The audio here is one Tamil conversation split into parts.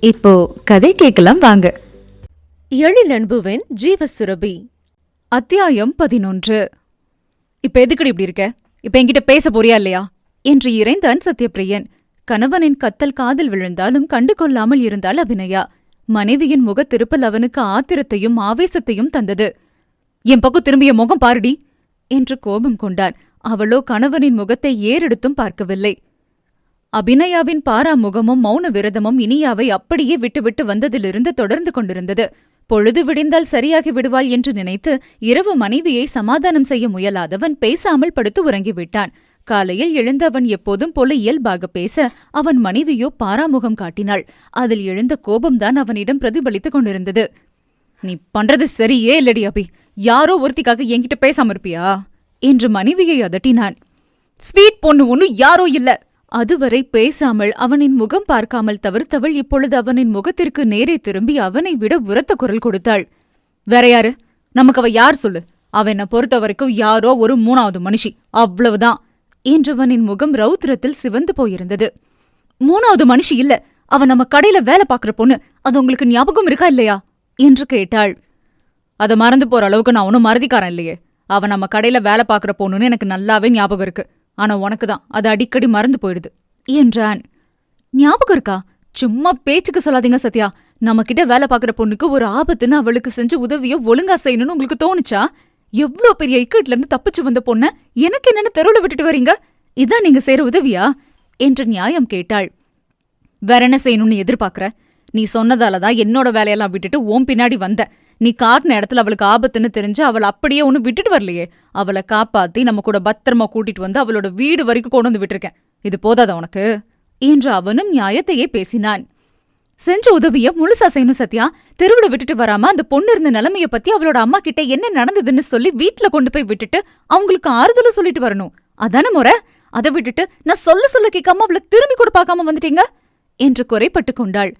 இப்போ கதை கேட்கலாம் வாங்க. எழிலன்புவின் ஜீவசுரபி அத்தியாயம் பதினொன்று. இப்ப எதுக்குடி இப்படி இருக்க? இப்ப என்கிட்ட பேச போறியா இல்லையா? என்று இறைந்தான் சத்யபிரியன் கணவனின் கத்தல் காதில் விழுந்தாலும் கண்டு கொள்ளாமல் இருந்தாள் அபிநயா. மனைவியின் முகத் திருப்பல் அவனுக்கு ஆத்திரத்தையும் ஆவேசத்தையும் தந்தது. என் பக்கம் திரும்பிய முகம் பாருடி என்று கோபம் கொண்டான். அவளோ கணவனின் முகத்தை ஏறெடுத்தும் பார்க்கவில்லை. அபிநயாவின் பாராமுகமும் மௌன விரதமும் இனியாவை அப்படியே விட்டுவிட்டு வந்ததிலிருந்து தொடர்ந்து கொண்டிருந்தது. பொழுது விடிந்தால் சரியாகி விடுவாள் என்று நினைத்து இரவு மனைவியை சமாதானம் செய்ய முயலாதவன் பேசாமல் படுத்து உறங்கிவிட்டான். காலையில் எழுந்த அவன் எப்போதும் போல இயல்பாக பேச அவன் மனைவியோ பாராமுகம் காட்டினாள். அதில் எழுந்த கோபம்தான் அவனிடம் பிரதிபலித்துக் கொண்டிருந்தது. நீ பண்றது சரியே இல்லடி அபி. யாரோ ஒருத்திக்காக என்கிட்ட பேசாம இருப்பியா? என்று மனைவியை அதட்டினான். ஸ்வீட் பொண்ணு ஒன்னு யாரோ இல்ல. அதுவரை பேசாமல் அவனின் முகம் பார்க்காமல் தவிர்த்தவள் இப்பொழுது அவனின் முகத்திற்கு நேரே திரும்பி அவனை விட உரத்த குரல் கொடுத்தாள். வேற யாரு நமக்கு அவ யார் சொல்லு? அவ என்ன பொறுத்த வரைக்கும் யாரோ ஒரு மூணாவது மனுஷி. அவ்வளவுதான். என்றவனின் முகம் ரௌத்திரத்தில் சிவந்து போயிருந்தது. மூணாவது மனுஷி இல்ல. அவ நம்ம கடையில வேலை பாக்குற பொண்ணு. அது உங்களுக்கு ஞாபகம் இருக்கா இல்லையா? என்று கேட்டாள். அத மறந்து போற அளவுக்கு நான் ஒன்னும் மறதிக்காரன் இல்லையே. அவ நம்ம கடையில வேலை பாக்குற பொண்ணுன்னு எனக்கு நல்லாவே ஞாபகம் இருக்கு. ஆனா உனக்கு தான் அது அடிக்கடி மறந்து போயிடுது. என்றான். ஞாபகம் இருக்கா? சும்மா பேச்சுக்கு சொல்லாதீங்க சத்யா. நம்ம கிட்ட வேலை பாக்குற பொண்ணுக்கு ஒரு ஆபத்துன்னு அவளுக்கு செஞ்ச உதவிய ஒழுங்கா செய்யணும்னு உங்களுக்கு தோணுச்சா? எவ்ளோ பெரிய இக்கட்ல இருந்து தப்பிச்சு வந்த பொண்ண எனக்கு என்னன்னு தெருவுல விட்டுட்டு வரீங்க? இதான் நீங்க செய்யற உதவியா? என்று நியாயம் கேட்டாள். வேற என்ன செய்யணும்னு எதிர்பார்க்கற? நீ சொன்னதால தான் என்னோட வேலையெல்லாம் விட்டுட்டு ஓம் பின்னாடி வந்த. நீ காட்டின இடத்துல அவளுக்கு ஆபத்துன்னு தெரிஞ்சு அவளை அப்படியே ஒன்னும் விட்டுட்டு வரலையே. அவளை காப்பாத்தி நம்ம கூட பத்திரமா கூட்டிட்டு வந்து அவளோட வீடு வரைக்கும் கொண்டு வந்து விட்டுருக்கேன். இது போதாதா உனக்கு? என்று அவனும் நியாயத்தையே பேசினான். செஞ்ச உதவிய முழுசா செய்யணும் சத்யா. தெருவுல விட்டுட்டு வராம அந்த பொண்ணு இருந்த நிலைமைய பத்தி அவளோட அம்மா கிட்ட என்ன நடந்ததுன்னு சொல்லி வீட்டுல கொண்டு போய் விட்டுட்டு அவங்களுக்கு ஆறுதலும் சொல்லிட்டு வரணும். அதான முறை? அதை விட்டுட்டு நான் சொல்ல சொல்ல கேட்காம அவளை திரும்பி கூட பார்க்காம வந்துட்டீங்க? என்று குறைப்பட்டு கொண்டாள்.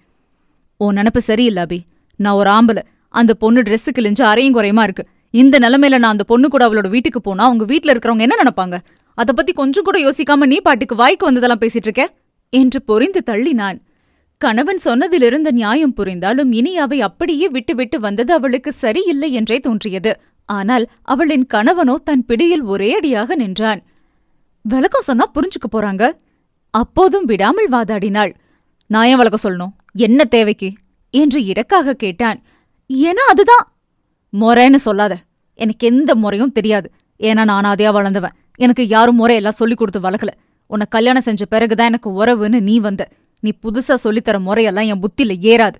உன் நினப்பு சரியில்ல அபி. நான் ஒரு ஆம்பளை. அந்த பொண்ணு Dress கிழிஞ்சு அரையும் குறையுமா இருக்கு? இந்த நிலைமையில நான் அந்த பொண்ணு கூட அவளோட வீட்டுக்கு போனா அவங்க வீட்ல இருக்கிறவங்க என்ன நினைப்பாங்க? அத பத்தி கொஞ்சம் கூட யோசிக்காம நீ பாட்டுக்கு வாய்க்கு வந்ததெல்லாம் பேசிட்டு இருக்க? என்று பொறிந்து தள்ளினான் கணவன் சொன்னதிலிருந்த நியாயம் புரிந்தாலும் இனி அவை அப்படியே விட்டு விட்டு வந்தது அவளுக்கு சரியில்லை என்றே தோன்றியது. ஆனால் அவளின் கணவனோ தன் பிடியில் ஒரே அடியாக நின்றான். விளக்கம் சொன்னா புரிஞ்சுக்க போறாங்க? அப்போதும் விடாமல் வாதாடினாள். நான் ஏன் விளக்கம் சொல்லணும்? என்ன தேவைக்கு? என்று இடக்காக கேட்டான். ஏன்னா அதுதான். முறைன்னு சொல்லாத. எனக்கு எந்த முறையும் தெரியாது. ஏன்னா நான் அதையா வளர்ந்தவன். எனக்கு யாரும் முறையெல்லாம் சொல்லி கொடுத்து வளர்க்கல. உன்னை கல்யாணம் செஞ்ச பிறகுதான் எனக்கு உறவுன்னு நீ வந்த. நீ புதுசா சொல்லித்தர முறையெல்லாம் என் புத்தில ஏறாது.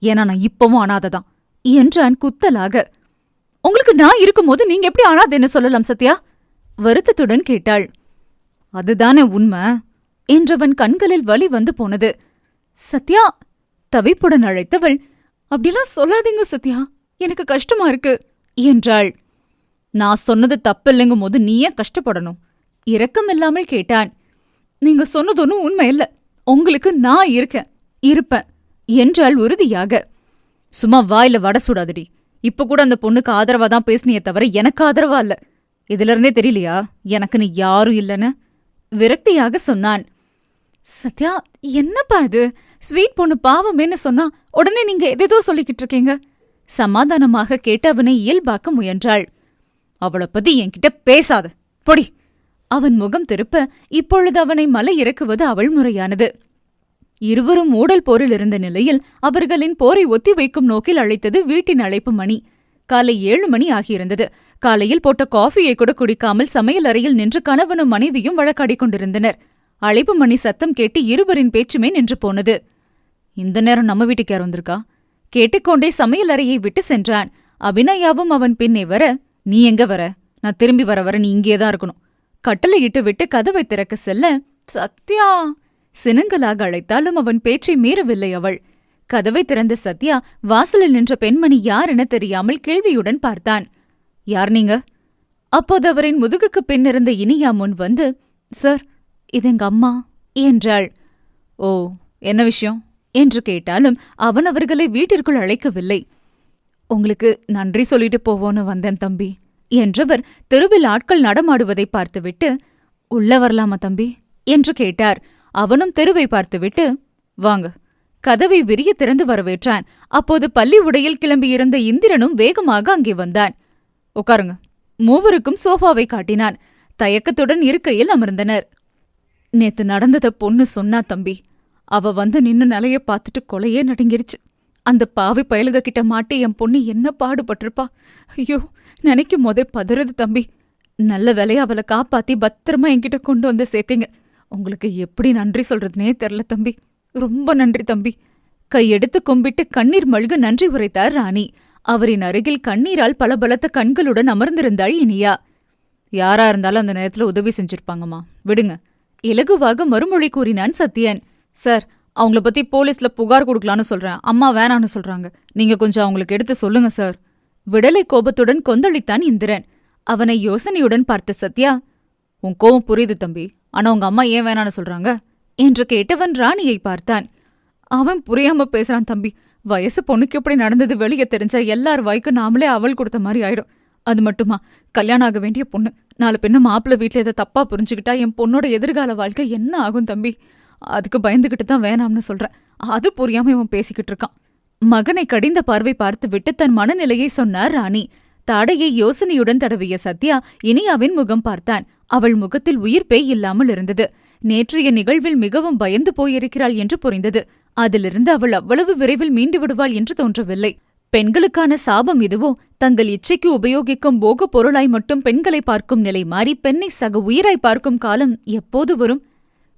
ஏன்னா நான் இப்பவும் அனாததான். என்றான் குத்தலாக. உங்களுக்கு நான் இருக்கும்போது நீங்க எப்படி அனாதைன்னு சொல்லலாம் சத்யா? வருத்தத்துடன் கேட்டாள். அதுதானே உண்மை என்றவன் கண்களில் வலி வந்து போனது. சத்யா தவிப்புடன் அழைத்தவள் அப்படிலாம் சொல்லாதீங்க சத்யா. எனக்கு கஷ்டமா இருக்கு என்றாள். நான் சொன்னது தப்பில்லைங்கும் போது நீ ஏன் கஷ்டப்படணும்? இரக்கமில்லாமல் கேட்டான். நீங்க சொன்னது ஒன்றும் உண்மை இல்ல. உங்களுக்கு நான் இருக்கேன் இருப்பேன் என்றாள் உறுதியாக. சும்மா வாயில வட சுடாதடி. இப்ப கூட அந்த பொண்ணுக்கு ஆதரவா தான் பேசினியே தவிர எனக்கு ஆதரவா இல்ல. இதுல இருந்தே தெரியலையா? எனக்குன்னு யாரும் இல்லைன்னு விரக்தியாக சொன்னான். சத்யா என்னப்பா இது? ஸ்வீட் பொண்ணு பாவமேன்னு சொன்னா உடனே நீங்க எதேதோ சொல்லிக்கிட்டு இருக்கீங்க. சமாதானமாக கேட்டு அவனை இயல்பாக்க முயன்றாள். அவளை பத்தி என்கிட்ட பேசாத. பொடி. அவன் முகம் திருப்ப இப்பொழுது அவனை மலை இறக்குவது அவள் முறையானது. இருவரும் ஊடல் போரில் இருந்த நிலையில் அவர்களின் போரை ஒத்தி வைக்கும் நோக்கில் அழைத்தது வீட்டின் அழைப்பு மணி. காலை ஏழு மணி ஆகியிருந்தது. காலையில் போட்ட காஃபியை கூட குடிக்காமல் சமையல் அறையில் நின்று கணவனும் மனைவியும் வழக்காடிக் கொண்டிருந்தனர். அழைப்பு மணி சத்தம் கேட்டு இருவரின் பேச்சுமே நின்று போனது. இந்த நேரம் நம்ம வீட்டுக்கு யார் வந்திருக்கா? கேட்டுக்கொண்டே சமையல் அறையை விட்டு சென்றான். அபிநயாவும் அவன் பின்னே வர நீ எங்க வர? நான் திரும்பி வர வர நீ இங்கேதான் இருக்கணும். கட்டளையிட்டு விட்டு கதவை திறக்க செல்ல சத்யா! சினுங்கலாக அழைத்தாலும் அவன் பேச்சை மீறவில்லை அவள். கதவை திறந்த சத்யா வாசலில் நின்ற பெண்மணி யார் என தெரியாமல் கேள்வியுடன் பார்த்தான். யார் நீங்க? அப்போது அவரின் முதுகுக்கு பின்னிருந்த இனியா முன் வந்து சார் இது எங்க அம்மா? என்றாள். ஓ என்ன விஷயம்? என்று கேட்டாலும் அவன் அவர்களை வீட்டிற்குள் அழைக்கவில்லை. உங்களுக்கு நன்றி சொல்லிட்டு போவோன்னு வந்தேன் தம்பி என்றவர் தெருவில் ஆட்கள் நடமாடுவதை பார்த்துவிட்டு உள்ள வரலாமா தம்பி? என்று கேட்டார். அவனும் தெருவை பார்த்துவிட்டு வாங்க. கதவை விரிய திறந்து வரவேற்றான். அப்போது பள்ளி உடையில் கிளம்பியிருந்த இந்திரனும் வேகமாக அங்கே வந்தான். உட்காருங்க. மூவருக்கும் சோஃபாவை காட்டினான். தயக்கத்துடன் இருக்கையில் அமர்ந்தனர். நேத்து நடந்தத பொண்ணு சொன்னா தம்பி அவ வந்து நின்னு நிலைய பார்த்துட்டு கொலையே நடுங்கிருச்சு. அந்த பாவி பயலுக கிட்ட மாட்டி என் பொண்ணு என்ன பாடுபட்டிருப்பா? ஐயோ நினைக்கும் போதே பதறுது தம்பி. நல்ல வேலையை அவளை காப்பாத்தி பத்திரமா என்கிட்ட கொண்டு வந்து சேர்த்தீங்க. உங்களுக்கு எப்படி நன்றி சொல்றதுனே தெரில தம்பி. ரொம்ப நன்றி தம்பி. கையெடுத்து கும்பிட்டு கண்ணீர் மல்க நன்றி உரைத்தார் ராணி. அவரின் அருகில் கண்ணீரால் பளபளத்த கண்களுடன் அமர்ந்திருந்தாள் இனியா. யாரா இருந்தாலும் அந்த நேரத்துல உதவி செஞ்சிருப்பாங்கம்மா. விடுங்க. இலகுவாக மறுமொழி கூறினான் சத்யன். சார் அவங்கள பத்தி போலீஸ்ல புகார் கொடுக்கலான்னு சொல்றேன். அம்மா வேணான்னு சொல்றாங்க. நீங்க கொஞ்சம் அவங்களுக்கு எடுத்து சொல்லுங்க சார். விடலை கோபத்துடன் கொந்தளித்தான் இந்திரன். அவனை யோசனையுடன் பார்த்த சத்யா உன் கோபம் புரியுது தம்பி. ஆனா உங்க அம்மா ஏன் வேணான்னு சொல்றாங்க? என்று கேட்டவன் ராணியை பார்த்தான். அவன் புரியாம பேசுறான் தம்பி. வயசு பொண்ணுக்கு எப்படி நடந்தது வெளியே தெரிஞ்சா எல்லார் வாய்க்கும் நாமளே அவள் கொடுத்த மாதிரி ஆயிடும். அது மட்டுமா? கல்யாணம் ஆக வேண்டிய பொண்ணு. நாலு பெண்ணு மாப்பிள்ளை வீட்டில் எதை தப்பா புரிஞ்சுக்கிட்டா என் பொண்ணோட எதிர்கால வாழ்க்கை என்ன ஆகும் தம்பி? அதுக்கு பயந்துகிட்டு தான் வேணாம்னு சொல்றேன். அது புரியாம இவன் பேசிக்கிட்டு இருக்கான். மகனை கடிந்த பார்வை பார்த்துவிட்டு தன் மனநிலையை சொன்னார் ராணி. தாடையை யோசனையுடன் தடவிய சத்யா இனியாவின் முகம் பார்த்தான். அவள் முகத்தில் உயிர் பேய் இல்லாமல் இருந்தது. நேற்றைய நிகழ்வில் மிகவும் பயந்து போயிருக்கிறாள் என்று புரிந்தது. அதிலிருந்து அவள் அவ்வளவு விரைவில் மீண்டு விடுவாள் என்று தோன்றவில்லை. பெண்களுக்கான சாபம் இதுவோ? தங்கள் இச்சைக்கு உபயோகிக்கும் போக பொருளாய் மட்டும் பெண்களை பார்க்கும் நிலை மாறி பெண்ணை சக உயிராய் பார்க்கும் காலம் எப்போது வரும்?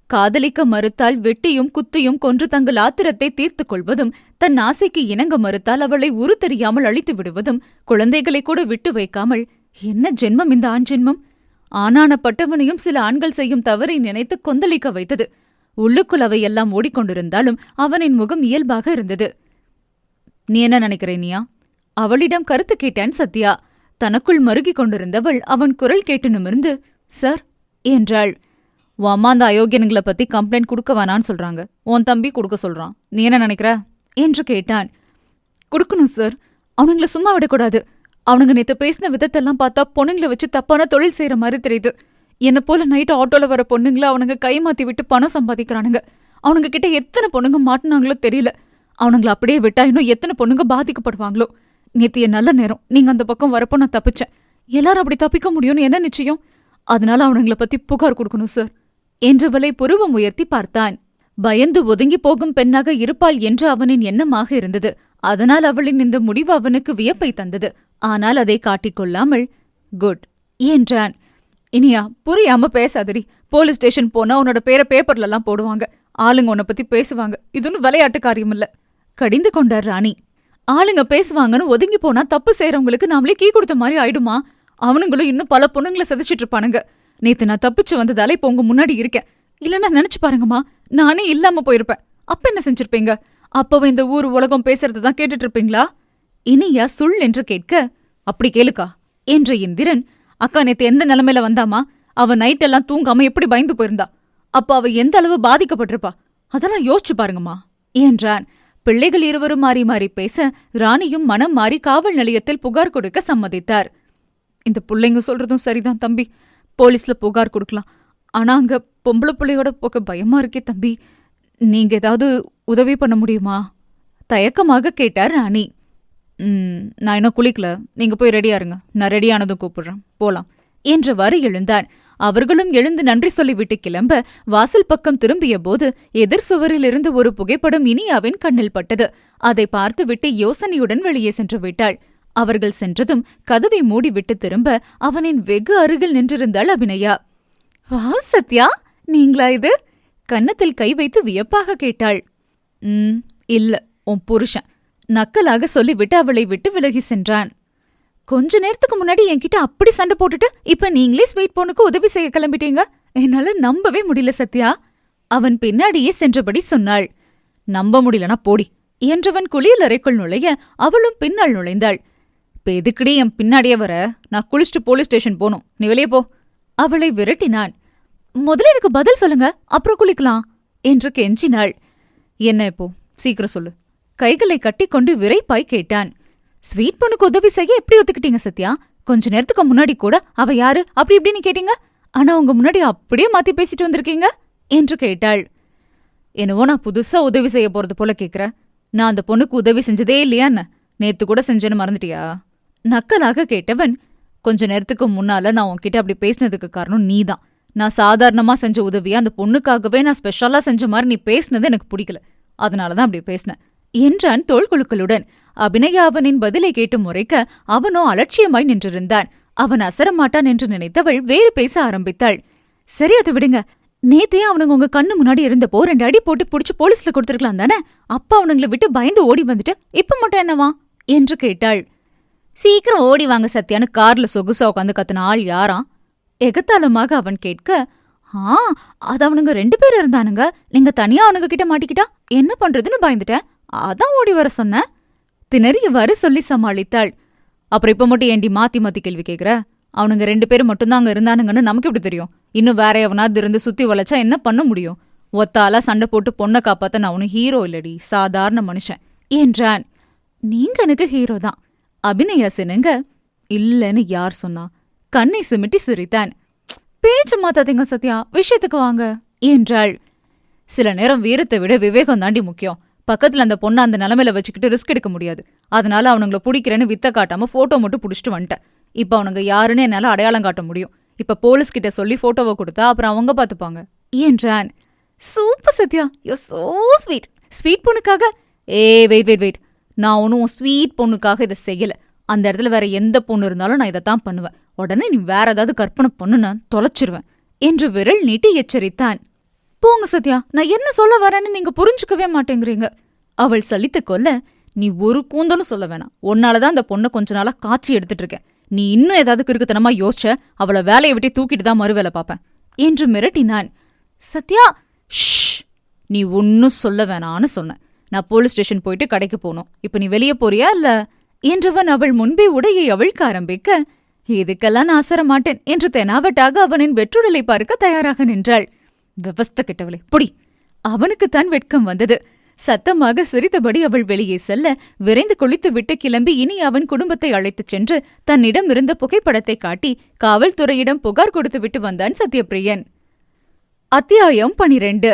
காதலிக்க மறுத்தால் வெட்டியும் குத்தியும் கொன்று தங்கள் ஆத்திரத்தை தீர்த்துக் கொள்வதும் தன் ஆசைக்கு இணங்க மறுத்தால் அவளை உரு தெரியாமல் அழித்து விடுவதும் குழந்தைகளை கூட விட்டு வைக்காமல் என்ன ஜென்மம் இந்த ஆண் ஜென்மம்? ஆனானப்பட்டவனையும் சில ஆண்கள் செய்யும் தவறை நினைத்து கொந்தளிக்க வைத்தது. உள்ளுக்குள் அவையெல்லாம் ஓடிக்கொண்டிருந்தாலும் அவனின் முகம் இயல்பாக இருந்தது. நீ என்ன நினைக்கிற நீயா அவளிடம் கருத்து கேட்டான் சத்யா. தனக்குள் மருகிக் கொண்டிருந்தவள் அவன் குரல் கேட்டு நிமிர்ந்து சார் என்றாள். உன் அம்மா அந்த அயோக்கியனுங்களை பத்தி கம்ப்ளைண்ட் கொடுக்க வேணான்னு சொல்றாங்க. உன் தம்பி கொடுக்க சொல்றான். நீ என்ன நினைக்கிற? என்று கேட்டான். கொடுக்கணும் சார் அவனுங்கள சும்மா விடக்கூடாது. அவனுங்க நேத்து பேசின விதத்தெல்லாம் பார்த்தா பொண்ணுங்களை வச்சு தப்பான தொழில் செய்யற மாதிரி தெரியுது. என்ன போல நைட்டு ஆட்டோல வர பொண்ணுங்களை அவனுங்க கை மாத்தி விட்டு பணம் சம்பாதிக்கிறானுங்க. அவனுங்க கிட்ட எத்தனை பொண்ணுங்க மாட்டினாங்களோ தெரியல. அவனுங்கள அப்படியே விட்டா இன்னும் எத்தனை பொண்ணுங்க பாதிக்கப்படுவாங்களோ? நேத்து என் நல்ல நேரம். நீங்க அந்த பக்கம் வரப்போ நான் தப்பிச்சேன். எல்லாரும் அப்படி தப்பிக்க முடியும்னு என்ன நிச்சயம்? அதனால அவனுங்கள பத்தி புகார் கொடுக்கணும் சார் என்றவளை புருவம் உயர்த்தி பார்த்தான். பயந்து ஒதுங்கி போகும் பெண்ணாக இருப்பாள் என்று அவனின் எண்ணமாக இருந்தது. அதனால் அவளின் இந்த முடிவு அவனுக்கு வியப்பை தந்தது. ஆனால் அதை காட்டிக்கொள்ளாமல் குட் என்றான். இனியா புரியாம பேசாதடி. போலீஸ் ஸ்டேஷன் போனா உன்னோட பேரை பேப்பர்ல எல்லாம் போடுவாங்க. ஆளுங்க உன்னை பத்தி பேசுவாங்க. இதுன்னு விளையாட்டு காரியம் இல்ல கடிந்து கொண்டார் ராணி. ஆளுங்க பேசுவாங்கன்னு ஒதுங்கி போனா தப்பு செய்யறவங்களுக்கு நாமளே கீ கொடுத்த மாதிரி ஆயிடுமா? அவனுங்களும் இன்னும் பல பொண்ணுங்களை சதிச்சிட்டு இருப்பானுங்க. நேத்து நான் தப்பிச்சு வந்ததால இப்போ உங்க முன்னாடி இருக்கேன். இல்லனா நினைச்சு பாருங்கம்மா நானே இல்லாம போயிருப்பேன். அப்ப என்ன செஞ்சிருப்பீங்க? அப்பவும் இந்த ஊர் உலகம் பேசுறது தான் கேட்டுட்டு இருப்பீங்களா? இனியா சுள் என்று கேட்க அப்படி கேளுக்கா என்ற இந்திரன் அக்கா நேத்து எந்த நிலைமையில வந்தாமா அவ நைட் எல்லாம் தூங்காம எப்படி பயந்து போயிருந்தா? அப்ப அவ எந்த அளவு பாதிக்கப்பட்டிருப்பா? அதெல்லாம் யோசிச்சு பாருங்கம்மா என்றான். பிள்ளைகள் இருவரும் மாறி மாறி பேச ராணியும் மனம் மாறி காவல் நிலையத்தில் புகார் கொடுக்க சம்மதித்தார். இந்த புள்ளைங்க சொல்றதும் சரிதான் தம்பி. போலீஸ்ல புகார் கொடுக்கலாம். ஆனா அங்க பொம்பளை பிள்ளையோட போக பயமா இருக்கே தம்பி. நீங்க ஏதாவது உதவி பண்ண முடியுமா? தயக்கமாக கேட்டார் ராணி. நான் இன்னும் குளிக்கல. நீங்க போய் ரெடியா இருங்க. நான் ரெடியானதும் கூப்பிடுறேன். போலாம். என்றவாறு எழுந்தான் அவர்களும் எழுந்து நன்றி சொல்லிவிட்டு கிளம்ப வாசல் பக்கம் திரும்பிய போது எதிர் சுவரிலிருந்து ஒரு புகைப்படம் இனியாவின் கண்ணில் பட்டது. அதை பார்த்துவிட்டு யோசனையுடன் வெளியே சென்று விட்டாள். அவர்கள் சென்றதும் கதவை மூடிவிட்டு திரும்ப அவனின் வெகு அருகில் நின்றிருந்தாள் அபிநயா. வா சத்யா! நீங்களா இது? கன்னத்தில் கை வைத்து வியப்பாக கேட்டாள். ம் இல்ல உன் புருஷன் நக்கலாக சொல்லிவிட்டு அவளை விட்டு விலகி சென்றான். கொஞ்ச நேரத்துக்கு முன்னாடி என்கிட்ட அப்படி சண்டை போட்டுட்டு இப்ப நீங்களே ஸ்வீட் பொண்ணுக்கு உதவி செய்ய கிளம்பிட்டீங்க? என்னால நம்பவே முடியல சத்யா அவன் பின்னாடியே சென்றபடி சொன்னாள். நம்ப முடியலனா போடி என்றவன் குளியல் அறைக்குள் நுழைய அவளும் பின்னால் நுழைந்தாள். இப்ப எதுக்குடி என் பின்னாடியே வர? நான் குளிச்சுட்டு போலீஸ் ஸ்டேஷன் போகணும். நீ வெளியே போ. அவளை விரட்டினான் முதல்ல எனக்கு பதில் சொல்லுங்க அப்புறம் குளிக்கலாம் என்று கெஞ்சினாள். என்ன இப்போ? சீக்கிரம் சொல்லு. கைகளை கட்டிக்கொண்டு விரைப்பாய் கேட்டான். ஸ்வீட் பொண்ணுக்கு உதவி செய்ய எப்படி ஒத்துக்கிட்டீங்க சத்யா? கொஞ்ச நேரத்துக்கு முன்னாடி கூட அவ யாரு? அப்படி இப்படின்னு கேட்டீங்க? ஆனா உங்க முன்னாடி அப்படியே மாத்தி பேசிட்டு வந்திருக்கீங்க? என்று கேட்டாள். என்னவோ நான் புதுசா உதவி செய்ய போறது போல கேக்குற. நான் அந்த பொண்ணுக்கு உதவி செஞ்சதே இல்லையான்னு. நேத்து கூட செஞ்சேன்னு மறந்துட்டியா? நக்கலாக கேட்டவன் கொஞ்ச நேரத்துக்கு முன்னால நான் உன்கிட்ட அப்படி பேசினதுக்கு காரணம் நீதான். நான் சாதாரணமா செஞ்ச உதவியை அந்த பொண்ணுக்காகவே நான் ஸ்பெஷலா செஞ்ச மாதிரி நீ பேசினது எனக்கு பிடிக்கல. அதனாலதான் அப்படி பேசினேன் என்றான் தோள்குழுக்களுடன் அபிநயா அவனின் பதிலை கேட்டு முறைக்க அவனோ அலட்சியமாய் நின்றிருந்தான். அவன் அசரமாட்டான் என்று நினைத்தவள் வேறு பேச ஆரம்பித்தாள். சரி அதை விடுங்க. நேத்தே அவனுங்க உங்க கண்ணு முன்னாடி இருந்தப்போ ரெண்டு அடி போட்டு புடிச்சு போலீஸ்ல கொடுத்துருக்கலாம் தானே? அப்பா அவனுங்களை விட்டு பயந்து ஓடி வந்துட்டு இப்ப மட்டும் என்னவா? என்று கேட்டாள். சீக்கிரம் ஓடி வாங்க சத்யான்னு கார்ல சொகுசா உட்காந்து கத்துன ஆள் யாராம்? எகத்தாளமாக அவன் கேட்க ஆ அது அவனுங்க ரெண்டு பேர் இருந்தானுங்க. நீங்க தனியா அவனுங்க கிட்ட மாட்டிக்கிட்டா என்ன பண்றதுன்னு பயந்துட்டேன். அதான் ஓடி வர சொன்னேன். திணறியவாறு சொல்லி சமாளித்தாள். அப்புறம் இப்ப மட்டும் ஏண்டி மாத்தி மாத்தி கேள்வி கேக்குற? அவனுங்க ரெண்டு பேரும் மட்டும்தான் அங்க இருந்தானுங்கன்னு நமக்கு எப்படி தெரியும்? இன்னும் வேற எவனாவது இருந்து சுத்தி வளைச்சா என்ன பண்ண முடியும்? ஒத்தாலா சண்டை போட்டு பொண்ணை காப்பாத்த நான் அவனு ஹீரோ இல்லடி சாதாரண மனுஷன் என்றான். நீங்க எனக்கு ஹீரோ தான். அபிநயா சினுங்க இல்லைன்னு யார் சொன்னா கண்ணை சிமிட்டி சிரித்தான். பேச்சு மாத்தாதீங்க சத்யா விஷயத்துக்கு வாங்க என்றாள். சில நேரம் வீரத்தை விட விவேகம் தாண்டி முக்கியம். பக்கத்துல அந்த பொண்ணை அந்த நிலைமையில வச்சுக்கிட்டு ரிஸ்க் எடுக்க முடியாது. அதனால அவனுங்கள பிடிக்கிறேன்னு வித்த காட்டாம போட்டோ மட்டும் புடிச்சிட்டு வந்துட்டேன். இப்ப அவனுங்க யாருன்னு என்னால அடையாளம் காட்ட முடியும். இப்ப போலீஸ் கிட்ட சொல்லி போட்டோவை கொடுத்தா அப்புறம் அவங்க பாத்துப்பாங்க என்றான். Super Sathya yo so sweet sweet பொண்ணுக்காக? ஏ வெயிட் வெயிட் வெயிட் நான் ஒன்றும் ஸ்வீட் பொண்ணுக்காக இதை செய்யல. அந்த இடத்துல வேற எந்த பொண்ணு இருந்தாலும் நான் இதைத்தான் பண்ணுவேன். உடனே நீ வேற ஏதாவது கற்பனை பண்ணு நான் தொலைச்சிருவேன் என்று விரல் நீட்டி எச்சரித்தான். போங்க சத்யா நான் என்ன சொல்ல வரேன்னு நீங்க புரிஞ்சுக்கவே மாட்டேங்கிறீங்க. அவள் சலித்து கொல்ல நீ ஒரு கூந்தலும் சொல்ல வேணாம். உன்னாலதான் அந்த பொண்ணை கொஞ்ச நாளா காட்சி எடுத்துட்டு இருக்கேன். நீ இன்னும் ஏதாவது கிறுக்குத்தனமா யோசிச்ச அவளை வேலையை விட்டு தூக்கிட்டு தான் மறுவேலை பார்ப்பேன் என்று மிரட்டினான். சத்யா ஷ் நீ ஒன்னும் சொல்ல வேணான்னு சொன்னேன் நான் போலீஸ் ஸ்டேஷன் போயிட்டு கடைக்கு போனோம் இப்ப நீ வெளியே போறியா? இல்ல என்றவன் அவள் முன்பே உடையை அவிழ்க்க ஆரம்பிக்க இதுக்கெல்லாம் நான் அசர மாட்டேன் என்று தெனாவட்டாக அவனின் வெற்றுடலை பார்க்க தயாராக நின்றாள். விவஸ்த கெட்டவளே புடி. அவனுக்குத்தான் வெட்கம் வந்தது. சத்தமாக சிரித்தபடி அவள் வெளியே செல்ல விரைந்து குளித்துவிட்டு கிளம்பி இனி அவன் குடும்பத்தை அழைத்துச் சென்று தன்னிடம் இருந்த புகைப்படத்தை காட்டி காவல்துறையிடம் புகார் கொடுத்துவிட்டு வந்தான் சத்யபிரியன் அத்தியாயம் பனிரெண்டு.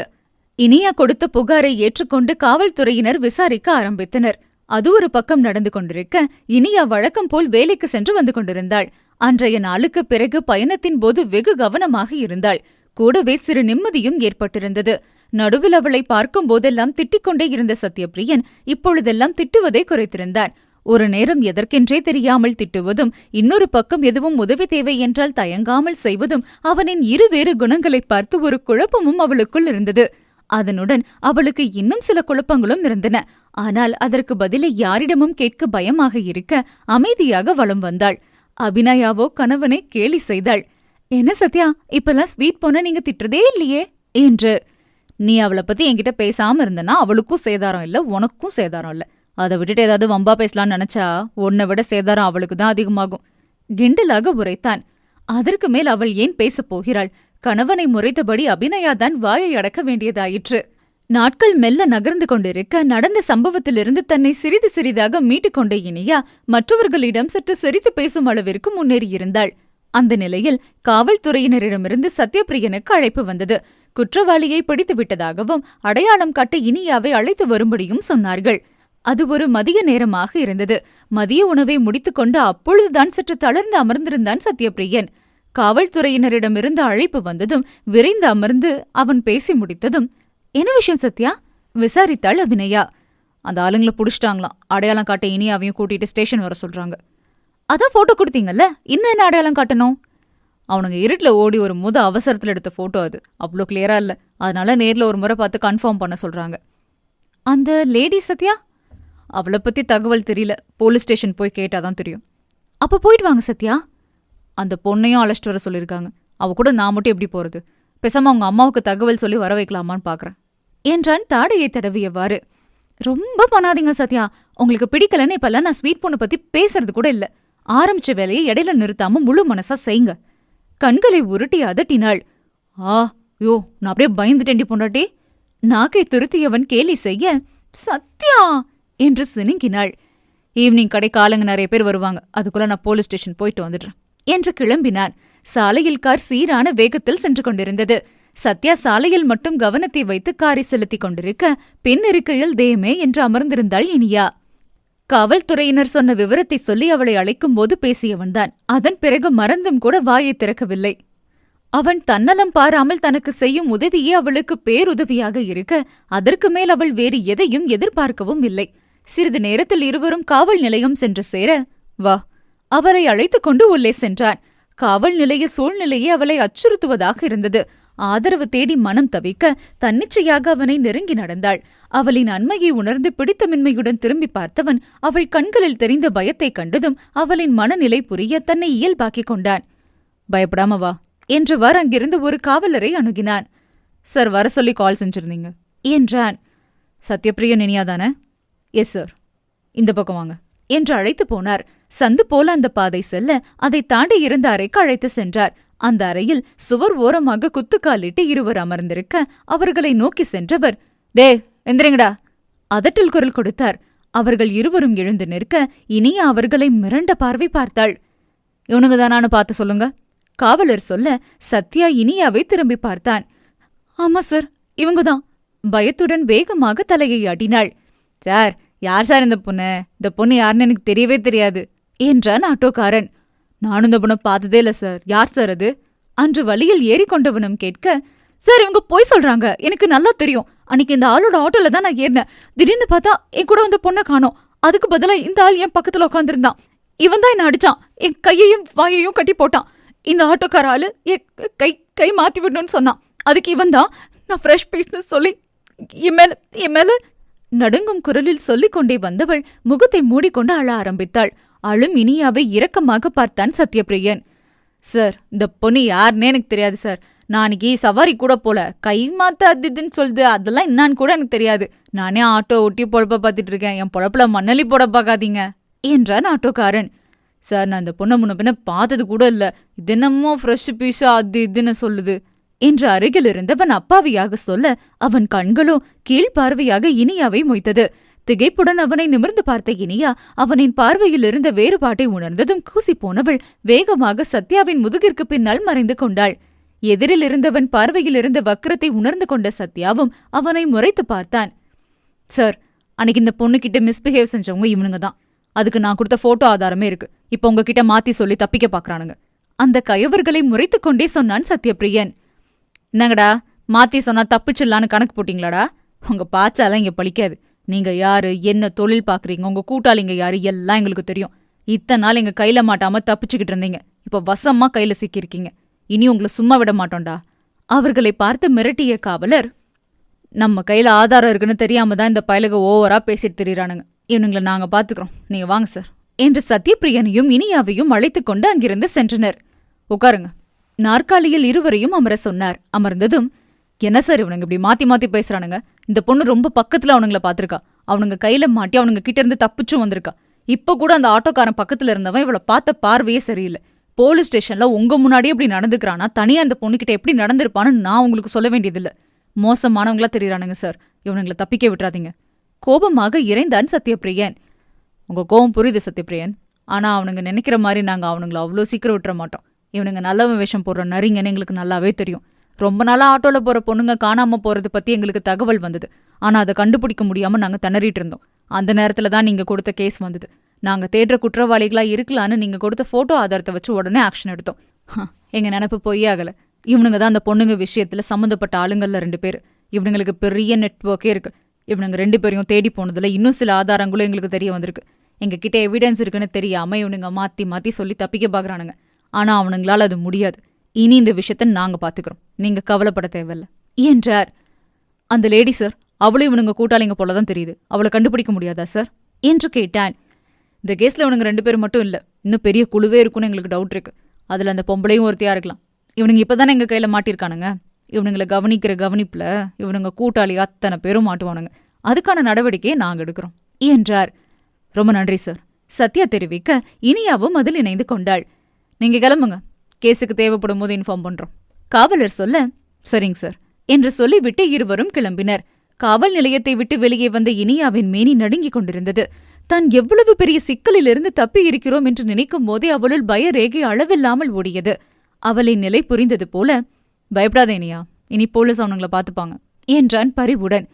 இனியா கொடுத்த புகாரை ஏற்றுக்கொண்டு காவல்துறையினர் விசாரிக்க ஆரம்பித்தனர். அது ஒரு பக்கம் நடந்து கொண்டிருக்க இனியா வழக்கம் போல் வேலைக்கு சென்று வந்து கொண்டிருந்தாள். அன்றைய நாளுக்கு பிறகு பயணத்தின் போது வெகு கவனமாக இருந்தாள். கூடவே சிறு நிம்மதியும் ஏற்பட்டிருந்தது. நடுவில் அவளை பார்க்கும் போதெல்லாம் திட்டிக் கொண்டே இருந்த சத்யபிரியன் இப்பொழுதெல்லாம் திட்டுவதை குறைத்திருந்தான் ஒரு நேரம் எதற்கென்றே தெரியாமல் திட்டுவதும் இன்னொரு பக்கம் எதுவும் உதவி தேவை என்றால் தயங்காமல் செய்வதும் அவனின் இருவேறு குணங்களைப் பார்த்து ஒரு குழப்பமும் அவளுக்குள் இருந்தது. அதனுடன் அவளுக்கு இன்னும் சில குழப்பங்களும் இருந்தன. ஆனால் அதற்கு பதிலை யாரிடமும் கேட்க பயமாக இருக்க அமைதியாக வலம் வந்தாள். அபிநயாவோ கணவனை கேலி செய்தாள். என்ன சத்யா இப்பெல்லாம் ஸ்வீட் பொண்ண நீங்க திட்டுறதே இல்லையே என்று. நீ அவளை பத்தி என்கிட்ட பேசாம இருந்தனா அவளுக்கும் சேதாரம் இல்ல உனக்கும் சேதாரம் இல்ல. அதை விட்டுட்டு ஏதாவது வம்பா பேசலாம்னு நினைச்சா உன்னை விட சேதாரம் அவளுக்கு தான் அதிகமாகும் கிண்டலாக உரைத்தான். அதற்கு மேல் அவள் ஏன் பேசப் போகிறாள்? கணவனை முறைத்தபடி அபிநயாதான் வாயை அடக்க வேண்டியதாயிற்று. நாட்கள் மெல்ல நகர்ந்து கொண்டிருக்க நடந்த சம்பவத்திலிருந்து தன்னை சிறிது சிறிதாக மீட்டுக் கொண்ட இனியா மற்றவர்களிடம் சற்று சிரித்து பேசும் அளவிற்கு முன்னேறியிருந்தாள். அந்த நிலையில் காவல்துறையினரிடமிருந்து சத்யபிரியனுக்கு அழைப்பு வந்தது. குற்றவாளியை பிடித்து விட்டதாகவும் அடையாளம் காட்ட இனியாவை அழைத்து வரும்படியும் சொன்னார்கள். அது ஒரு மதிய நேரமாக இருந்தது. மதிய உணவை முடித்துக்கொண்டு அப்பொழுதுதான் சற்று தளர்ந்து அமர்ந்திருந்தான் சத்யபிரியன். காவல்துறையினரிடமிருந்து அழைப்பு வந்ததும் விரைந்து அமர்ந்து அவன் பேசி முடித்ததும் என்ன விஷயம் சத்யா? விசாரித்தாள் அபிநயா? அந்த ஆளுங்களை புடிச்சிட்டாங்களாம். அடையாளம் காட்ட இனியாவையும் கூட்டிட்டு ஸ்டேஷன் வர சொல்றாங்க. அதான் போட்டோ கொடுத்தீங்கல்ல? இன்னும் என்ன அடையாளம் காட்டணும்? அவனுங்க இருட்டுல ஓடி ஒரு முத அவசரத்துல எடுத்த ஃபோட்டோ அது. அவ்வளோ கிளியரா இல்ல. அதனால நேர்ல ஒரு முறை பார்த்து கன்ஃபார்ம் பண்ண சொல்றாங்க. அந்த லேடி சத்யா? அவளை பத்தி தகவல் தெரியல. போலீஸ் ஸ்டேஷன் போய் கேட்டாதான் தெரியும். அப்ப போயிட்டு வாங்க சத்யா. அந்த பொண்ணையும் அழைச்சிட்டு வர சொல்லியிருக்காங்க. அவ கூட நான் மட்டும் எப்படி போறது? பேசாம அவங்க அம்மாவுக்கு தகவல் சொல்லி வர வைக்கலாமான்னு பாக்குறேன். என்றான் தாடையை தடவியவாறு. ரொம்ப பண்ணாதீங்க சத்யா. உங்களுக்கு பிடிக்கலன்னு இப்பெல்லாம் நான் ஸ்வீட் பொண்ணு பத்தி பேசுறது கூட இல்ல. ஆரம்பிச்ச வேலையை இடையில நிறுத்தாம முழு மனசா செய்யுங்க கண்களை உருட்டி அதட்டினாள் ஆ யோ நான் அப்படியே பயந்துட்டேன்டி பொண்டாட்டி. நாக்கை துருத்தியவன் கேலி செய்ய சத்யா! என்று சினுங்கினாள். ஈவினிங் கடை காலங்க நிறைய பேர் வருவாங்க. அதுக்குள்ள நான் போலீஸ் ஸ்டேஷன் போயிட்டு வந்துடுறேன். என்று கிளம்பினான் சாலையில் கார் சீரான வேகத்தில் சென்று கொண்டிருந்தது. சத்யா சாலையில் மட்டும் கவனத்தை வைத்து காரை செலுத்திக் கொண்டிருக்க பின் இருக்கையில் தேமே என்று அமர்ந்திருந்தாள் இனியா. காவல்துறையினர் சொன்ன விவரத்தை சொல்லி அவளை அழைக்கும்போது பேசியவன்தான் அதன் பிறகு மறந்தும் கூட வாயை திறக்கவில்லை. அவன் தன்னலம் பாராமல் தனக்கு செய்யும் உதவியே அவளுக்கு பேருதவியாக இருக்க அதற்கு மேல் அவள் வேறு எதையும் எதிர்பார்க்கவும் இல்லை. சிறிது நேரத்தில் இருவரும் காவல் நிலையம் சென்று சேர வா அவரை அழைத்துக் கொண்டு உள்ளே சென்றான். காவல் நிலைய சூழ்நிலையே அவளை அச்சுறுத்துவதாக இருந்தது. ஆதரவு தேடி மனம் தவிக்க தன்னிச்சையாக அவனை நெருங்கி நடந்தாள். அவளின் அண்மையை உணர்ந்து பிடித்தமின்மையுடன் திரும்பி பார்த்தவன் அவள் கண்களில் தெரிந்த பயத்தைக் கண்டதும் அவளின் மனநிலை புரிய தன்னை இயல்பாக்கிக் கொண்டான். பயப்படாம வா என்றவாறு அங்கிருந்து ஒரு காவலரை அணுகினான். சார் வர சொல்லி கால் செஞ்சிருந்தீங்க என்றான். சத்யபிரியன் இனியாதானே? எஸ் சார் இந்த பக்கம் வாங்க என்று அழைத்து போனார். சந்து போல அந்த பாதை செல்ல அதை தாண்டி இருந்த அறைக்கு அழைத்து சென்றார். அந்த அறையில் சுவர் ஓரமாக குத்துக்காலிட்டு இருவர் அமர்ந்திருக்க அவர்களை நோக்கி சென்றவர். டே எந்திரிங்கடா. அதட்டல் குரல் கொடுத்தார். அவர்கள் இருவரும் எழுந்து நிற்க இனியா அவர்களை மிரண்ட பார்வை பார்த்தாள். இவனுங்க தானான்னு பார்த்து சொல்லுங்க. காவலர் சொல்ல சத்யா இனியாவை திரும்பி பார்த்தான். ஆமா சார் இவங்க தான். பயத்துடன் வேகமாக தலையை ஆட்டினாள். சார் யார் சார் இந்த பொண்ணு? இந்த பொண்ணு யாருன்னு எனக்கு தெரியவே தெரியாது. என்றான் ஆட்டோக்காரன். நானும் இந்த பொண்ணை பார்த்ததே இல்ல சார். யார் சார் அது? அன்று வழியில் ஏறிக்கொண்டவனும் கேட்க சார் இவங்க போய் சொல்றாங்க. எனக்கு நல்லா தெரியும். அன்னைக்கு இந்த ஆளோட ஆட்டோல தான் நான் ஏறினேன். திடீர்னு பார்த்தா என் கூட வந்த பொண்ணை காணோம். அதுக்கு பதிலா இந்த ஆள் என் பக்கத்துல உட்காந்துருந்தான் இவன் தான் என்ன அடிச்சான். என் கையையும் வாயையும் கட்டி போட்டான். இந்த ஆட்டோக்கார ஆளு என் கை கை மாத்தி விடணும்னு சொன்னான். அதுக்கு இவன் தான் நான் ஃப்ரெஷ் பீஸ்னு சொல்லி என் மேல என் மேல நடுங்கும் குரலில் சொல்லிக் கொண்டே வந்தவள் முகத்தை மூடிக்கொண்டு அழ ஆரம்பித்தாள். அழும் இனியாவை இரக்கமாக பார்த்தான் சத்யபிரியன் சார் இந்த பொண்ணு யாருன்னே எனக்கு தெரியாது சார். நான் சவாரி கூட போல. கை மாத்த அது இதுன்னு சொல்லுது. அதெல்லாம் என்னான்னு கூட எனக்கு தெரியாது. நானே ஆட்டோ ஒட்டி பொழப்ப பார்த்துட்டு இருக்கேன். என் பொழப்புல மண்ணலி போட பார்க்காதீங்க என்றான் ஆட்டோக்காரன். சார் நான் இந்த பொண்ணை முன்ன பின்ன பார்த்தது கூட இல்ல. இது என்னமோ ஃப்ரெஷ் பீஸா அது இதுன்னு சொல்லுது என்று அருகில் இருந்தவன் அப்பாவியாக சொல்ல அவன் கண்களோ கீழ்பார்வையாக இனியாவை மொய்த்தது. திகைப்புடன் அவனை நிமிர்ந்து பார்த்த இனியா அவனின் பார்வையில் இருந்த வேறுபாட்டை உணர்ந்ததும் கூசி போனவள் வேகமாக சத்யாவின் முதுகிற்கு பின்னால் மறைந்து கொண்டாள். எதிரில் இருந்தவன் பார்வையில் இருந்த வக்கரத்தை உணர்ந்து கொண்ட சத்யாவும் அவனை முறைத்து பார்த்தான். சார் அன்னைக்கு இந்த பொண்ணுகிட்ட மிஸ்பிஹேவ் செஞ்சவங்க இவனுங்க தான். அதுக்கு நான் கொடுத்த போட்டோ ஆதாரமே இருக்கு. இப்போ உங்ககிட்ட மாத்தி சொல்லி தப்பிக்க பாக்குறானுங்க. அந்த கயவர்களை முறைத்துக் கொண்டே சொன்னான் சத்யபிரியன் என்னங்கடா மாத்தி சொன்னா தப்பிச்சிடலான்னு கணக்கு போட்டீங்களாடா? உங்க பாச்சாலாம் இங்க பழிக்காது. நீங்க யாரு என்ன தொழில் பாக்குறீங்க உங்க கூட்டாளிங்க யாரு எல்லாம் எங்களுக்கு தெரியும். இத்தனை நாள் எங்க கையில மாட்டாம தப்பிச்சுக்கிட்டு இருந்தீங்க. இப்ப வசமா கையில சிக்கியிருக்கீங்க. இனி உங்களை சும்மா விட மாட்டோம்டா. அவர்களை பார்த்து மிரட்டிய காவலர் நம்ம கையில ஆதாரம் இருக்குன்னு தெரியாம தான் இந்த பயலுக ஓவரா பேசிட்டு திரியிறானுங்க. இவனுங்களை நாங்க பாத்துக்கிறோம். நீங்க வாங்க சார். என்று சத்யபிரியனையும் இனியாவையும் அழைத்துக் கொண்டு அங்கிருந்து சென்றனர். உட்காருங்க. நாற்காலியில் இருவரையும் அமர சொன்னார். அமர்ந்ததும் என்ன சார் இவனுங்க இப்படி மாத்தி மாத்தி பேசுறானுங்க? இந்த பொண்ணு ரொம்ப பக்கத்துல அவனுங்கள பாத்திருக்கா. அவனுங்க கையில மாட்டி அவனுங்க கிட்ட இருந்து தப்பிச்சும் வந்திருக்கா. இப்ப கூட அந்த ஆட்டோக்காரன் பக்கத்துல இருந்தவன் இவளை பார்த்த பார்வையே சரியில்லை. போலீஸ் ஸ்டேஷன்ல உங்க முன்னாடியே இப்படி நடந்துக்கிறானா? தனியா அந்த பொண்ணுகிட்ட எப்படி நடந்திருப்பான்னு நான் உங்களுக்கு சொல்ல வேண்டியதில்ல. மோசமானவங்களா தெரியறானுங்க சார். இவனுங்களை தப்பிக்க விட்டுறாதீங்க. கோபமாக இறைந்தான் சத்யபிரியன் உங்க கோபம் புரியுது சத்யபிரியன் ஆனா அவனுங்க நினைக்கிற மாதிரி நாங்க அவனுங்கள அவ்வளோ சீக்கிரம் விட்டுற மாட்டோம். இவனுங்க நல்லவன் வேஷம் போடுற நரிங்கன்னு எங்களுக்கு நல்லாவே தெரியும். ரொம்ப நாளா ஆட்டோல போற பொண்ணுங்க காணாம போறது பத்தி எங்களுக்கு தகவல் வந்தது. ஆனா அதை கண்டுபிடிக்க முடியாம நாங்க திணறிட்டு இருந்தோம். அந்த நேரத்துல தான் நீங்க கொடுத்த கேஸ் வந்தது. நாங்க தேடுற குற்றவாளிகளா இருக்கலான்னு நீங்க கொடுத்த போட்டோ ஆதாரத்தை வச்சு உடனே ஆக்ஷன் எடுத்தோம். ஹ, எங்க நினைப்பு பொய்யே இவனுங்க தான் அந்த பொண்ணுங்க விஷயத்துல சம்மந்தப்பட்ட ஆளுங்கள்ல ரெண்டு பேர். இவனுங்களுக்கு பெரிய நெட்வொர்க்கே இருக்கு. இவனுங்க ரெண்டு பேரையும் தேடி போனதுல இன்னும் சில ஆதாரங்களும் எங்களுக்கு தெரிய வந்திருக்கு. எங்க கிட்ட எவிடன்ஸ் இருக்குன்னு தெரியாம இவனுங்க மாத்தி மாத்தி சொல்லி தப்பிக்க பாக்குறானுங்க. ஆனா அவனுங்களால அது முடியாது. இனி இந்த விஷயத்த நாங்க பாத்துக்கிறோம். நீங்க கவலைப்பட தேவையில்ல. என்றார். அந்த லேடி சார் அவளும் இவனுங்க கூட்டாளிங்க போல தான் தெரியுது. அவளை கண்டுபிடிக்க முடியாதா சார் என்று கேட்டான். இந்த கேஸ்ல இவனுங்க ரெண்டு பேரும் மட்டும் இல்ல. இன்னும் பெரிய குழுவே இருக்கும்னு எங்களுக்கு டவுட் இருக்கு. அதுல அந்த பொம்பளையும் ஒருத்தியா இருக்கலாம். இவனுங்க இப்பதானே எங்க கையில மாட்டிருக்கானுங்க இவனுங்களை கவனிக்கிற கவனிப்புல இவனுங்க கூட்டாளி அத்தனை பேரும் மாட்டுவானுங்க. அதுக்கான நடவடிக்கையை நாங்க எடுக்கிறோம் என்றார். ரொம்ப நன்றி சார் சத்யா தெரிவிக்க இனியாவும் அதில் இணைந்து கொண்டாள். நீங்க கிளம்புங்க. கேஸுக்கு தேவைப்படும் போது இன்ஃபார்ம் பண்றோம். காவலர் சொல்ல சரிங்க சார் என்று சொல்லிவிட்டு இருவரும் கிளம்பினர். காவல் நிலையத்தை விட்டு வெளியே வந்த இனியாவின் மேனி நடுங்கிக் கொண்டிருந்தது. தான் எவ்வளவு பெரிய சிக்கலிலிருந்து தப்பி இருக்கிறோம் என்று நினைக்கும் போதே அவளுள் பய ரேகை அளவில்லாமல் ஓடியது. அவளின் நிலை புரிந்தது போல பயப்படாத இனியா இனி போலீஸ் அவனுங்களை பார்த்துப்பாங்க என்றான் பரிவுடன்.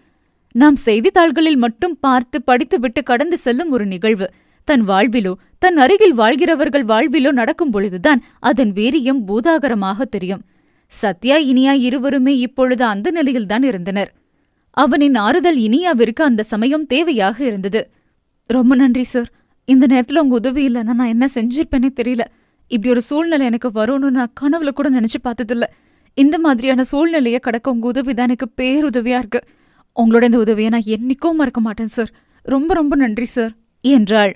நாம் செய்தித்தாள்களில் மட்டும் பார்த்து படித்துவிட்டு கடந்து செல்லும் ஒரு நிகழ்வு. தன் வாழ்விலோ தன் அருகில் வாழ்கிறவர்கள் வாழ்விலோ நடக்கும் பொழுதுதான் அதன் வீரியம் பூதாகரமாக தெரியும். சத்யா இனியா இருவருமே இப்பொழுது அந்த நிலையில்தான் இருந்தனர். அவனின் ஆறுதல் இனியாவிற்கு அந்த சமயம் தேவையாக இருந்தது. ரொம்ப நன்றி சார் இந்த நேரத்துல உங்க உதவி இல்லைன்னா நான் என்ன செஞ்சிருப்பேனே தெரியல. இப்படி ஒரு சூழ்நிலை எனக்கு வரும்னு நான் கனவுல கூட நினைச்சு பார்த்ததில்ல. இந்த மாதிரியான சூழ்நிலையை கடக்க உங்க உதவி தான் எனக்கு பேருதவியா இருக்கு. உங்களோட இந்த உதவியை நான் என்னைக்கும் மறக்க மாட்டேன் சார் ரொம்ப ரொம்ப நன்றி சார் என்றாள்.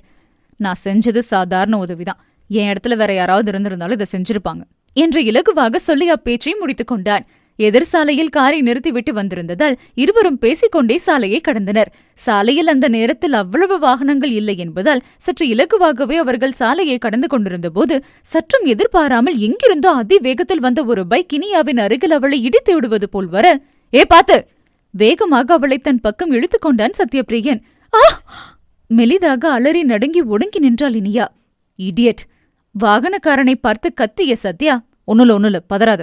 நான் செஞ்சது சாதாரண உதவிதான். என் இடத்துல வேற யாராவது இருந்திருந்தாலும் இதை செஞ்சிருப்பாங்க. என்று இலகுவாக சொல்லி அப்பேச்சை முடித்துக் கொண்டான். எதிர் சாலையில் காரை நிறுத்திவிட்டு வந்திருந்ததால் இருவரும் பேசிக்கொண்டே சாலையை கடந்தனர். சாலையில் அந்த நேரத்தில் அவ்வளவு வாகனங்கள் இல்லை என்பதால் சற்று இலகுவாகவே அவர்கள் சாலையை கடந்து கொண்டிருந்த போது சற்றும் எதிர்பாராமல் எங்கிருந்தோ அதிவேகத்தில் வந்த ஒரு பைக் இனியாவின் அருகில் அவளை இடித்து விடுவது போல் வர ஏ பாத்து வேகமாக அவளை தன் பக்கம் இழுத்துக் கொண்டான் சத்யபிரியன் ஆ மெலிதாக அலறி நடுங்கி ஒடுங்கி நின்றாள் இனியா. இடியட் வாகனக்காரனை பார்த்து கத்திய சத்யா ஒண்ணுல ஒண்ணுல பதறாத.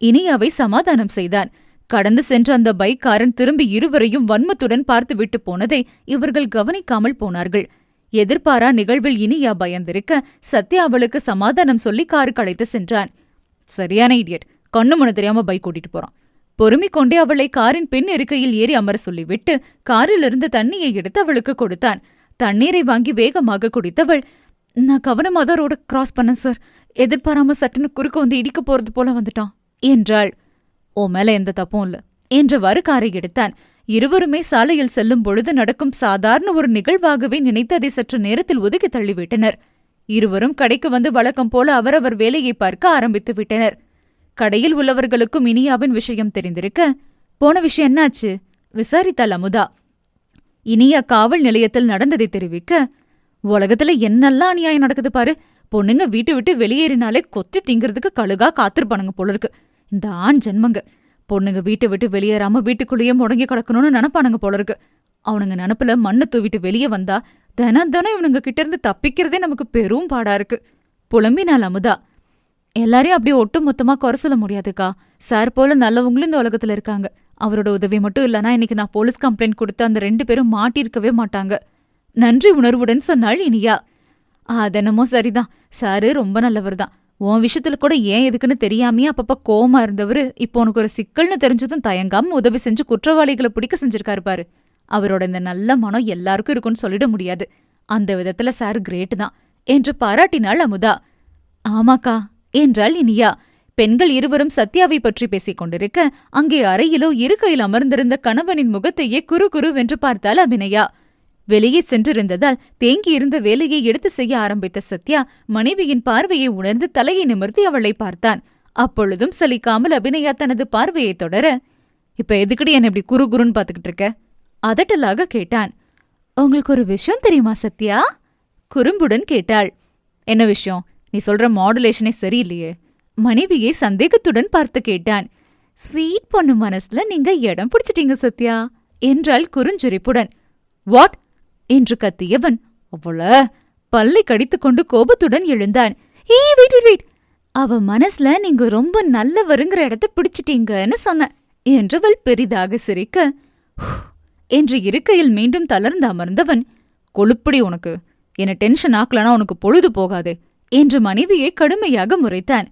இனியாவை சமாதானம் செய்தான். கடந்து சென்ற அந்த பைக்காரன் திரும்பி இருவரையும் வன்மத்துடன் பார்த்து விட்டு போனதை இவர்கள் கவனிக்காமல் போனார்கள். எதிர்பாரா நிகழ்வில் இனியா பயந்திருக்க சத்யா அவளுக்கு சமாதானம் சொல்லி காருக்கு அழைத்து சென்றான். சரியான இடியட் கண்ணு மணி தெரியாம பைக் ஓட்டிட்டு போறான். பொறுமிக் கொண்டே அவளை காரின் பின் இருக்கையில் ஏறி அமர சொல்லிவிட்டு காரிலிருந்து தண்ணியை எடுத்து அவளுக்கு கொடுத்தான். தண்ணீரை வாங்கி வேகமாக குடித்தவள் நான் கவனமாக தான் ரோட கிராஸ் பண்ணேன் சார் எதிர்பாராம சட்டுன்னு குறுக்க வந்து இடிக்க போறது போல வந்துட்டான் என்றாள். ஓ மேல எந்த தப்பும் இல்ல என்றவாறு காரை எடுத்தான். இருவருமே சாலையில் செல்லும் பொழுது நடக்கும் சாதாரண ஒரு நிகழ்வாகவே நினைத்து அதை சற்று நேரத்தில் ஒதுக்கி தள்ளிவிட்டனர். இருவரும் கடைக்கு வந்து வழக்கம் போல அவரவர் வேலையை பார்க்க ஆரம்பித்து விட்டனர். கடையில் உள்ளவர்களுக்கும் இனியாவின் விஷயம் தெரிந்திருக்க போன விஷயம் என்னாச்சு? விசாரித்தாள் அமுதா. இனியா காவல் நிலையத்தில் நடந்ததை தெரிவிக்க உலகத்துல என்னெல்லாம் அநியாயம் நடக்குது பாரு. பொண்ணுங்க வீட்டை விட்டு வெளியேறினாலே கொத்தி திங்கிறதுக்கு கழுகா காத்திருப்பானுங்க போல இருக்கு இந்த ஆண் ஜென்மங்க. பொண்ணுங்க வீட்டை விட்டு வெளியேறாம வீட்டுக்குள்ளேயே முடங்கி கிடக்கணும்னு நினப்பானுங்க போல இருக்கு அவனுங்க நினப்புல மண்ணு தூவிட்டு வெளியே வந்தா தினம் தினம் இவனுங்க கிட்ட இருந்து தப்பிக்கிறதே நமக்கு பெரும் பாடா இருக்கு. புலம்பினால் அமுதா. எல்லாரையும் அப்படியே ஒட்டு மொத்தமா குறை சொல்ல முடியாதுக்கா. சார் போல நல்லவங்களும் இந்த உலகத்துல இருக்காங்க. அவரோட உதவி மட்டும் இல்லனா இன்னைக்கு நான் போலீஸ் கம்ப்ளைண்ட் கொடுத்து அந்த ரெண்டு பேரும் மாட்டியிருக்கவே மாட்டாங்க. நன்றி உணர்வுடன் சொன்னாள் இனியா. அதென்னமோ சரிதான். சாரு ரொம்ப நல்லவர் தான். உன் விஷயத்துல கூட ஏன் எதுக்குன்னு தெரியாமையே அப்பப்ப கோவமா இருந்தவரு இப்போ உனக்கு ஒரு சிக்கல்னு தெரிஞ்சதும் தயங்காம உதவி செஞ்சு குற்றவாளிகளை பிடிக்க செஞ்சிருக்காரு பாரு. அவரோட இந்த நல்ல மனம் எல்லாருக்கும் இருக்கும்னு சொல்லிட முடியாது. அந்த விதத்துல சார் கிரேட் தான். என்று பாராட்டினாள் அமுதா. ஆமாக்கா என்றாள் இனியா. பெண்கள் இருவரும் சத்யாவை பற்றி பேசிக் கொண்டிருக்க அங்கே அறையிலோ இருக்கையில் அமர்ந்திருந்த கணவனின் முகத்தையே குறு குருவென்று பார்த்தாள் அபிநயா. வெளியே சென்றிருந்ததால் தேங்கியிருந்த வேலையை எடுத்து செய்ய ஆரம்பித்த சத்யா மனைவியின் பார்வையை உணர்ந்து தலையை நிமிர்த்தி அவளை பார்த்தான். அப்பொழுதும் சலிக்காமல் அபிநயா தனது பார்வையை தொடர இப்ப எதுக்கடி என்ன இப்படி குறு குருன்னு பாத்துக்கிட்டு இருக்க? அதட்டலாக கேட்டான். உங்களுக்கு ஒரு விஷயம் தெரியுமா சத்யா? குறும்புடன் கேட்டாள். என்ன விஷயம்? நீ சொல்ற மாடுலேஷனே சரியில்லையே. மனைவியை சந்தேகத்துடன் பார்த்து கேட்டான். ஸ்வீட் பொண்ணு மனசுல நீங்க இடம் பிடிச்சிட்டீங்க சத்யா என்றாள் குறுஞ்சிரிப்புடன். வாட் என்று கத்தியவன். அவ்வள. பல்லை கடித்துக்கொண்டு கோபத்துடன் எழுந்தான். ஏ வெயிட் வெயிட் வெயிட். அவ மனசுல நீங்க ரொம்ப நல்லவருங்கிற இடத்த பிடிச்சிட்டீங்கன்னு சொன்ன என்றவள் பெரிதாக சிரிக்க. என்று இருக்கையில் மீண்டும் தளர்ந்து அமர்ந்தவன். கொழுப்படி உனக்கு. என்ன டென்ஷன் ஆக்கலனா உனக்கு பொழுது போகாது என்று மனைவியை கடுமையாக முறைத்தான்.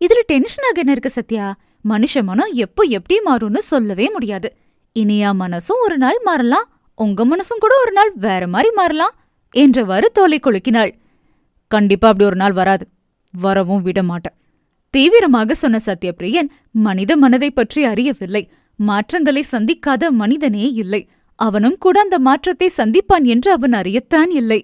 இதுல டென்ஷனாக என்ன இருக்கு சத்யா? மனுஷ மனம் எப்போ எப்படி மாறும்னு சொல்லவே முடியாது. இனியா மனசும் ஒரு நாள் மாறலாம் உங்க மனசும் கூட ஒரு நாள் வேற மாதிரி மாறலாம் என்றவாறு தோலை கொளுக்கினாள் கண்டிப்பா அப்படி ஒரு நாள் வராது. வரவும் விட மாட்டேன். தீவிரமாக சொன்ன சத்யபிரியன் மனித மனதை பற்றி அறியவில்லை. மாற்றங்களை சந்திக்காத மனிதனே இல்லை. அவனும் கூட அந்த மாற்றத்தை சந்திப்பான் என்று அவன் அறியத்தான் இல்லை.